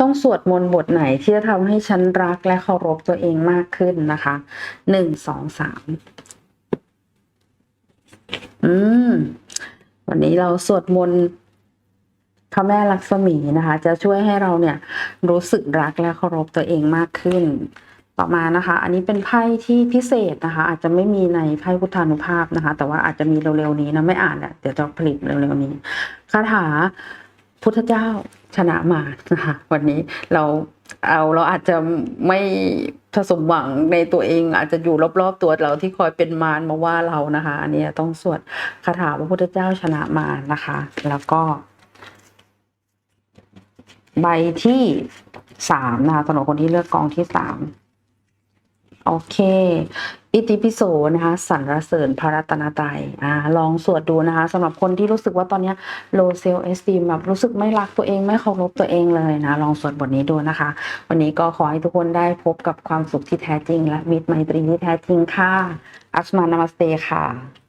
ต้องสวดมนต์บทไหนที่จะทำให้ฉันรักและเคารพตัวเองมากขึ้นนะคะหนึ่งสองสามอืม วันนี้เราสวดมนต์พระแม่ลักษมีนะคะ จะช่วยให้เราเนี่ยรู้สึกรักและเคารพตัวเองมากขึ้น ต่อมานะคะ อันนี้เป็นไพ่ที่พิเศษนะคะ อาจจะไม่มีในไพ่พุทธานุภาพนะคะ แต่ว่าอาจจะมีเร็วๆนี้นะไม่อ่านเนี่ยเดี๋ยวจะผลิตเร็วๆนี้คาถาพุทธเจ้า ชนะมารนะคะวันนี้เราเอาเราอาจจะไม่ผสมหวังในตัวเองอาจจะอยู่รอบๆตัวเราที่คอยเป็นมารมาว่าเรานะคะ อันนี้ต้องสวดคาถาพระพุทธเจ้าชนะมารนะคะ แล้วก็ ใบที่สามนะคะสำหรับคนที่เลือกกองที่สาม โอเค อิติปิโสนะคะสรรเสริญพระรัตนตรัยอ่าลองสวดดูนะคะสำหรับคนที่รู้สึกว่าตอนนี้ low self esteem แบบรู้สึกไม่รักตัวเองไม่เคารพตัวเองเลยนะ ลองสวดบทนี้ดูนะคะ วันนี้ก็ขอให้ทุกคนได้พบกับความสุขที่แท้จริง และมิตรไมตรีที่แท้จริงค่ะอัสมานามัสเตค่ะ